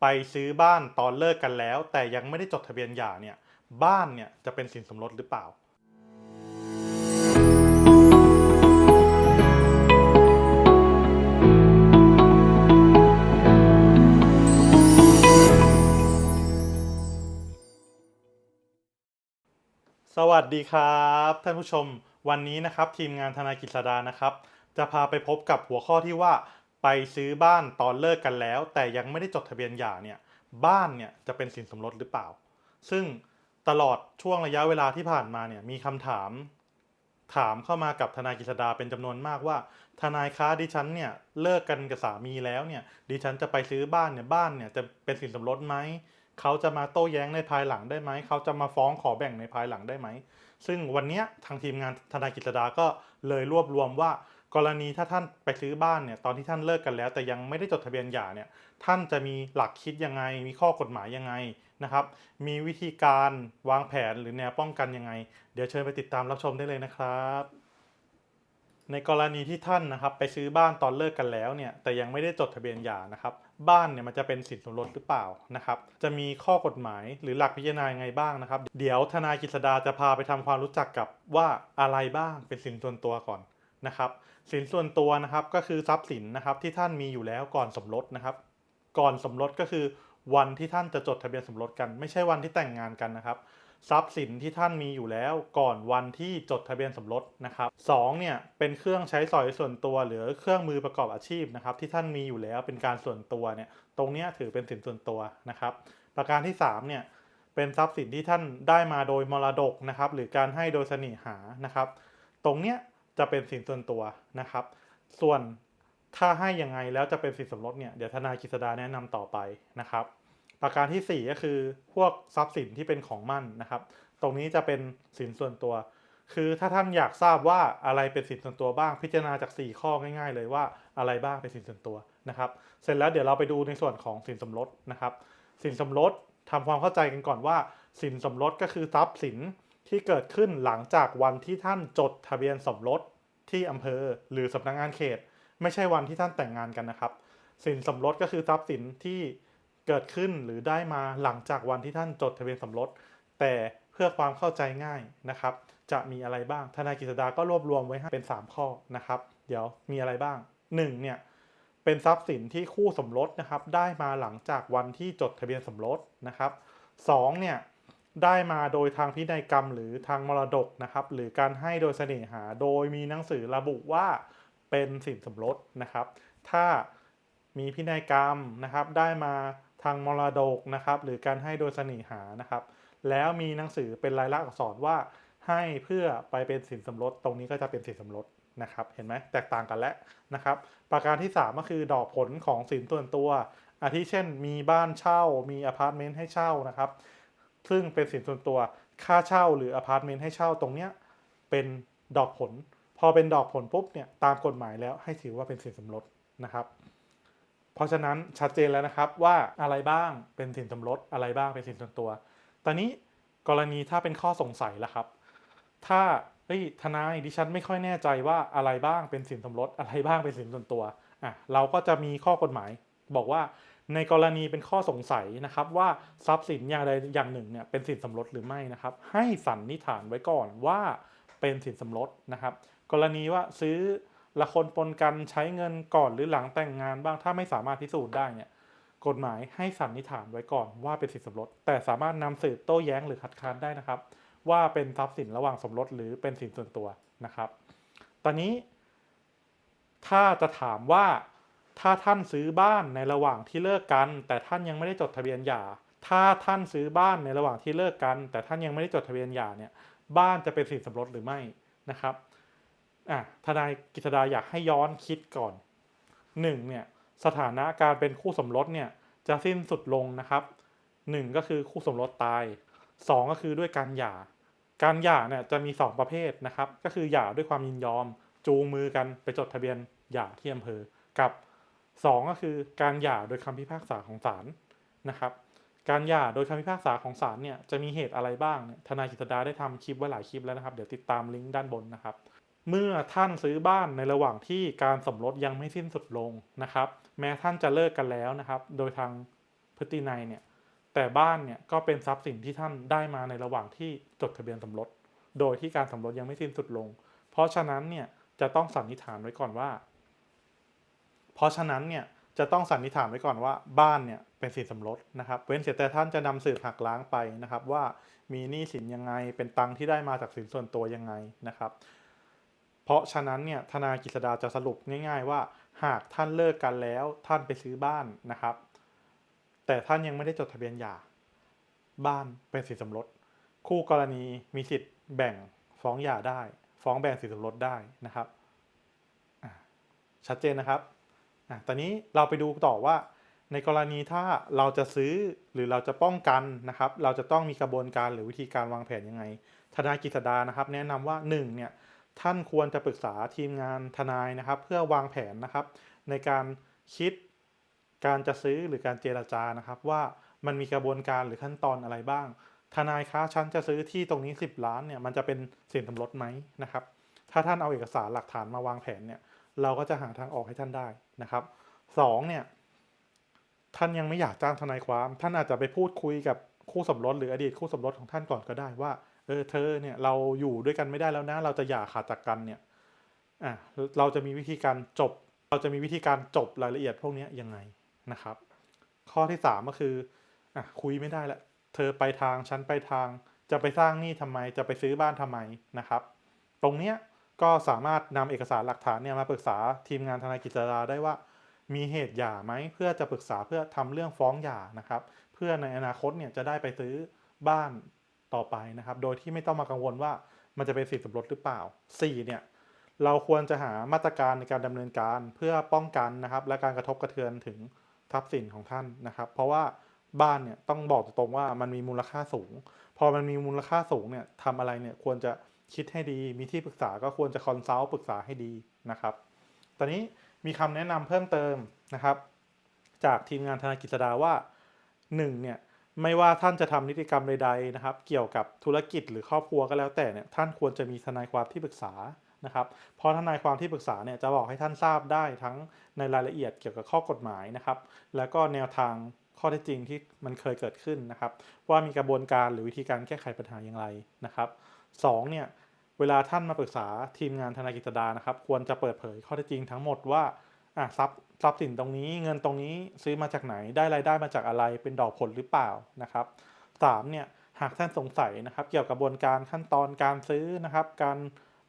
ไปซื้อบ้านตอนเลิกกันแล้ว แต่ยังไม่ได้จดทะเบียนหย่าเนี่ยบ้านเนี่ยจะเป็นสินสมรสหรือเปล่า สวัสดีครับท่านผู้ชม วันนี้นะครับทีมงานทนายกฤษดานะครับ จะพาไปพบกับหัวข้อที่ว่า ซื้อบ้านตอนเลิกกันแล้ว แต่ยังไม่ได้จดทะเบียนหย่าเนี่ยบ้านเนี่ยจะเป็นสินสมรสหรือเปล่า ซึ่งตลอดช่วงระยะเวลาที่ผ่านมาเนี่ยมีคำถามถามเข้ามากับทนายกฤษดาเป็นจำนวนมากว่า ทนายคะดิฉันเนี่ยเลิกกันกับสามีแล้วเนี่ยดิฉันจะไปซื้อบ้านเนี่ยบ้านเนี่ยจะเป็นสินสมรสไหมเขาจะมาโต้แย้งในภายหลังได้ไหมเขาจะมาฟ้องขอแบ่งในภายหลังได้ไหมซึ่งวันนี้ทางทีมงานทนายกฤษดาก็เลยรวบรวมว่า กรณีถ้าท่านไปซื้อบ้านเนี่ยตอนที่ท่านเลิกกันแล้ว แต่ยังไม่ได้จดทะเบียนหย่าเนี่ยท่านจะมีหลักคิดยังไง มีข้อกฎหมายยังไงนะครับ มีวิธีการวางแผนหรือแนวป้องกันยังไง เดี๋ยวเชิญไปติดตามรับชมได้เลยนะครับ ในกรณีที่ท่านนะครับไปซื้อบ้านตอนเลิกกันแล้วเนี่ยแต่ยังไม่ได้จดทะเบียนหย่านะครับ บ้านเนี่ยมันจะเป็นสินสมรสหรือเปล่านะครับจะมีข้อกฎหมายหรือหลักพิจารณายังไงบ้างนะครับ เดี๋ยวทนายกฤษดาจะพาไปทำความรู้จักกับว่าอะไรบ้างเป็นสินส่วนตัวก่อน นะครับสินส่วนตัวนะครับก็คือทรัพย์สินนะครับที่ท่านมีอยู่แล้วก่อนสมรสนะครับ ก่อนสมรสก็คือวันที่ท่านจะจดทะเบียนสมรสกัน ไม่ใช่วันที่แต่งงานกันนะครับทรัพย์สินที่ท่านมีอยู่แล้วก่อนวันที่จดทะเบียนสมรสนะครับสองเนี่ยเป็นเครื่องใช้สอยส่วนตัว หรือเครื่องมือประกอบอาชีพนะครับที่ท่านมีอยู่แล้วเป็นการส่วนตัวเนี่ยตรงนี้ถือเป็นสินส่วนตัวนะครับ ประการที่สามเนี่ยเป็นทรัพย์สินที่ท่านได้มาโดยมรดกนะครับหรือการให้โดยเสน่หานะครับ ตรงเนี้ย จะเป็นสินส่วนตัวนะครับ ส่วนถ้าให้ยังไงแล้วจะเป็นสินสมรสเนี่ยเดี๋ยวทนายกฤษดาแนะนำต่อไปนะครับ ประการที่ 4 ก็คือพวกทรัพย์สินที่เป็นของมั่นนะครับ ตรงนี้จะเป็นสินส่วนตัว คือถ้าท่านอยากทราบว่าอะไรเป็นสินส่วนตัวบ้าง พิจารณาจาก 4 ข้อง่าย ๆ เลยว่าอะไรบ้างเป็นสินส่วนตัวนะครับ เสร็จแล้วเดี๋ยวเราไปดูในส่วนของสินสมรสนะครับ สินสมรสทำความเข้าใจกันก่อนว่า สินสมรสก็คือทรัพย์สินที่เกิดขึ้นหลังจากวันที่ท่านจดทะเบียนสมรส ที่อำเภอหรือสำนักงานเขต ไม่ใช่วันที่ท่านแต่งงานกันนะครับ สินสมรสก็คือทรัพย์สินที่เกิดขึ้นหรือได้มาหลังจากวันที่ท่านจดทะเบียนสมรส แต่เพื่อความเข้าใจง่ายนะครับ จะมีอะไรบ้างทนายกฤษดาก็รวบรวมไว้ให้เป็น 3 ข้อนะครับ เดี๋ยวมีอะไรบ้าง 1. เนี่ยเป็นทรัพย์สินที่คู่สมรสนะครับ ได้มาหลังจากวันที่จดทะเบียนสมรสนะครับ 2. เนี่ย ได้มาโดยทางพินัยกรรมหรือทางมรดกนะครับ หรือการให้โดยเสน่หา โดยมีหนังสือระบุว่าเป็นสินสมรสนะครับ ถ้ามีพินัยกรรมนะครับ ได้มาทางมรดกนะครับ หรือการให้โดยเสน่หานะครับ แล้วมีหนังสือเป็นลายลักษณ์อักษรว่าให้เพื่อไปเป็นสินสมรสตรงนี้ก็จะเป็นสินสมรสนะครับ เห็นไหมแตกต่างกันแล้วนะครับ ประการที่ 3 ก็คือดอกผลของสินส่วนตัวอาทิเช่น มีบ้านเช่า มีอพาร์ตเมนต์ให้เช่านะครับ ซึ่งเป็นสินส่วนตัวค่าเช่าหรืออพาร์ตเมนต์ให้เช่าตรงเนี้ยเป็นดอกผล พอเป็นดอกผลปุ๊บเนี่ยตามกฎหมายแล้วให้ถือว่าเป็นสินสมรสนะครับ เพราะฉะนั้นชัดเจนแล้วนะครับว่าอะไรบ้างเป็นสินสมรสอะไรบ้างเป็นสินส่วนตัว ตอนนี้กรณีถ้าเป็นข้อสงสัยแล้วครับ ถ้าเฮ้ยทนายดิฉันไม่ค่อยแน่ใจว่าอะไรบ้างเป็นสินสมรสอะไรบ้างเป็นสินส่วนตัวอะเราก็จะมีข้อกฎหมายบอกว่า ในกรณีเป็นข้อสงสัยนะครับว่าทรัพย์สินอย่างใดอย่างหนึ่งเนี่ยเป็นสินสมรสหรือไม่นะครับ ให้สันนิษฐานไว้ก่อนว่าเป็นสินสมรสนะครับ กรณีว่าซื้อละคนปนกันใช้เงินก่อนหรือหลังแต่งงานบ้างถ้าไม่สามารถพิสูจน์ได้เนี่ยกฎหมายให้สันนิษฐานไว้ก่อนว่าเป็นสินสมรส แต่สามารถนำสืบโต้แย้งหรือคัดค้านได้นะครับ ว่าเป็นทรัพย์สินระหว่างสมรสหรือเป็นสินส่วนตัวนะครับ ตอนนี้ ถ้าจะถามว่า ถ้าท่านซื้อบ้านในระหว่างที่เลิกกัน แต่ท่านยังไม่ได้จดทะเบียนหย่า ถ้าท่านซื้อบ้านในระหว่างที่เลิกกัน แต่ท่านยังไม่ได้จดทะเบียนหย่าเนี่ยบ้านจะเป็นสินสมรสหรือไม่นะครับอะทนายกฤษดาอยากให้ย้อนคิดก่อนหนึ่งเนี่ยสถานะการเป็นคู่สมรสเนี่ยจะสิ้นสุดลงนะครับหนึ่งก็คือคู่สมรสตายสองก็คือด้วยการหย่า การหย่าเนี่ยจะมี 2 ประเภทนะครับ ก็คือหย่าด้วยความยินยอม จูงมือกันไปจดทะเบียนหย่าที่อำเภอกับ 2 ก็คือการหย่าโดยคำพิพากษาของศาลนะครับ การหย่าโดยคำพิพากษาของศาลเนี่ยจะมีเหตุอะไรบ้างเนี่ยทนายกิตดาได้ทำคลิปไว้หลายคลิปแล้วนะครับ เดี๋ยวติดตามลิงก์ด้านบนนะครับ เมื่อท่านซื้อบ้านในระหว่างที่การสมรสยังไม่สิ้นสุดลงนะครับ แม้ท่านจะเลิกกันแล้วนะครับ โดยทางพฤตินัยเนี่ยแต่บ้านเนี่ยก็เป็นทรัพย์สินที่ท่านได้มาในระหว่างที่จดทะเบียนสมรสโดยที่การสมรสยังไม่สิ้นสุดลง เพราะฉะนั้นเนี่ยจะต้องสันนิษฐานไว้ก่อนว่า เพราะฉะนั้นเนี่ยจะต้องสันนิษฐานไว้ก่อนว่าบ้านเนี่ยเป็นสินสมรสนะครับเว้นเสียแต่ท่านจะนำสืบหักล้างไปนะครับ ว่ามีหนี้สินยังไง เป็นตังที่ได้มาจากสินส่วนตัวยังไงนะครับ เพราะฉะนั้นเนี่ยทนายกฤษดาจะสรุปง่าย ๆ ว่า หากท่านเลิกกันแล้วท่านไปซื้อบ้านนะครับ แต่ท่านยังไม่ได้จดทะเบียนหย่า บ้านเป็นสินสมรส คู่กรณีมีสิทธิ์แบ่งฟ้องหย่าได้ ฟ้องแบ่งสินสมรสได้นะครับชัดเจนนะครับ อะตอนนี้เราไปดูต่อว่า ในกรณีถ้าเราจะซื้อหรือเราจะป้องกันนะครับ เราจะต้องมีกระบวนการหรือวิธีการวางแผนยังไง ทนายกฤษดานะครับ แนะนำว่าหนึ่งเนี่ยท่านควรจะปรึกษาทีมงานทนายนะครับ เพื่อวางแผนนะครับ ในการคิดการจะซื้อหรือการเจรจานะครับ ว่ามันมีกระบวนการหรือขั้นตอนอะไรบ้าง ทนายคะฉันจะซื้อที่ตรงนี้ 10 ล้านเนี่ยมันจะเป็นสินสมรสไหมนะครับ ถ้าท่านเอาเอกสารหลักฐานมาวางแผนเนี่ย เราก็จะหาทางออกให้ท่านได้นะครับสองเนี่ยท่านยังไม่อยากจ้างทนายความ ท่านอาจจะไปพูดคุยกับคู่สมรสหรืออดีตคู่สมรสของท่านก่อนก็ได้ว่าเออเธอเนี่ยเราอยู่ด้วยกันไม่ได้แล้วนะ เราจะหย่าขาดจากกันเนี่ยอะเราจะมีวิธีการจบ เราจะมีวิธีการจบรายละเอียดพวกนี้ยังไงนะครับ ข้อที่สามก็คืออะคุยไม่ได้ละเธอไปทางฉันไปทาง จะไปสร้างหนี้ทำไม จะไปซื้อบ้านทำไมนะครับ ตรงเนี้ย ก็สามารถนำเอกสารหลักฐานเนี่ยมาปรึกษาทีมงานทนายกิจสดาได้ว่า มีเหตุหย่าไหมเพื่อจะปรึกษาเพื่อทำเรื่องฟ้องหย่านะครับ เพื่อในอนาคตเนี่ยจะได้ไปซื้อบ้านต่อไปนะครับ โดยที่ไม่ต้องมากังวลว่ามันจะเป็นสิทธิสมรสหรือเปล่า 4. เนี่ยเราควรจะหามาตรการในการดำเนินการเพื่อป้องกันนะครับ และการกระทบกระเทือนถึงทรัพย์สินของท่านนะครับ เพราะว่าบ้านเนี่ยต้องบอกตรงๆว่ามันมีมูลค่าสูง พอมันมีมูลค่าสูงเนี่ยทำอะไรเนี่ยควรจะ คิดให้ดี มีที่ปรึกษาก็ควรจะคอนซัลท์ปรึกษาให้ดีนะครับ ตอนนี้มีคำแนะนำเพิ่มเติมนะครับ จากทีมงานธนากิจสดาว่า1เนี่ยไม่ว่าท่านจะทำนิติกรรมใดๆนะครับ เกี่ยวกับธุรกิจหรือครอบครัวก็แล้วแต่เนี่ยท่านควรจะมีทนายความที่ปรึกษานะครับเพราะทนายความที่ปรึกษาเนี่ยจะบอกให้ท่านทราบได้ทั้งในรายละเอียดเกี่ยวกับข้อกฎหมายนะครับ แล้วก็แนวทางข้อเท็จจริงที่มันเคยเกิดขึ้นนะครับ ว่ามีกระบวนการหรือวิธีการแก้ไขปัญหาอย่างไรนะครับ สองเนี่ยเวลาท่านมาปรึกษาทีมงานธนายกิจดานะครับ ควรจะเปิดเผยข้อเท็จจริงทั้งหมดว่าอะทรัพย์ทรัพย์สินตรงนี้เงินตรงนี้ซื้อมาจากไหนได้รายได้มาจากอะไรเป็นดอกผลหรือเปล่านะครับสามเนี่ยหากท่านสงสัยนะครับ เกี่ยวกับกระบวนการขั้นตอนการซื้อนะครับ การ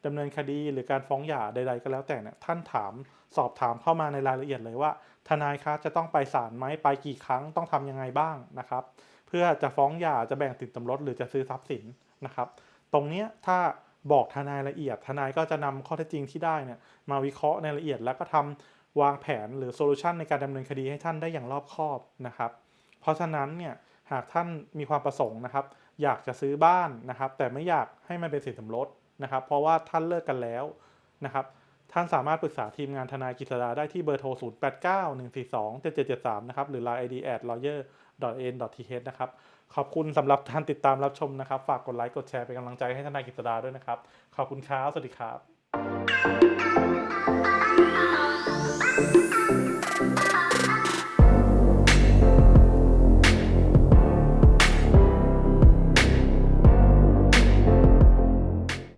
ดำเนินคดีหรือการฟ้องหย่าใด ๆ ก็แล้วแต่เนี่ยท่านถามสอบถามเข้ามาในรายละเอียดเลยว่า ทนายคะจะต้องไปศาลไหมไปกี่ครั้งต้องทำยังไงบ้างนะครับ เพื่อจะฟ้องหย่าจะแบ่งสินสมรสหรือจะซื้อทรัพย์สินนะครับ ตรงเนี้ยถ้าบอกทนายละเอียด ทนายก็จะนำข้อเท็จจริงที่ได้เนี่ยมาวิเคราะห์ในละเอียดแล้วก็ทำวางแผนหรือโซลูชันในการดำเนินคดีให้ท่านได้อย่างรอบคอบนะครับ เพราะฉะนั้นเนี่ยหากท่านมีความประสงค์นะครับ อยากจะซื้อบ้านนะครับ แต่ไม่อยากให้มันเป็นสินสมรสนะครับ เพราะว่าท่านเลิกกันแล้วนะครับ ท่านสามารถปรึกษาทีมงานทนายกิษดาได้ที่เบอร์โทร 0 8 9 1 4 2 7 7 7 3 นะครับ หรือ line id at lawyer n th นะครับ ขอบคุณสำหรับการติดตามรับชมนะครับ ฝากกดไลค์กดแชร์เป็นกำลังใจให้ทนายกิตดาด้วยนะครับ ขอบคุณครับสวัสดีครับ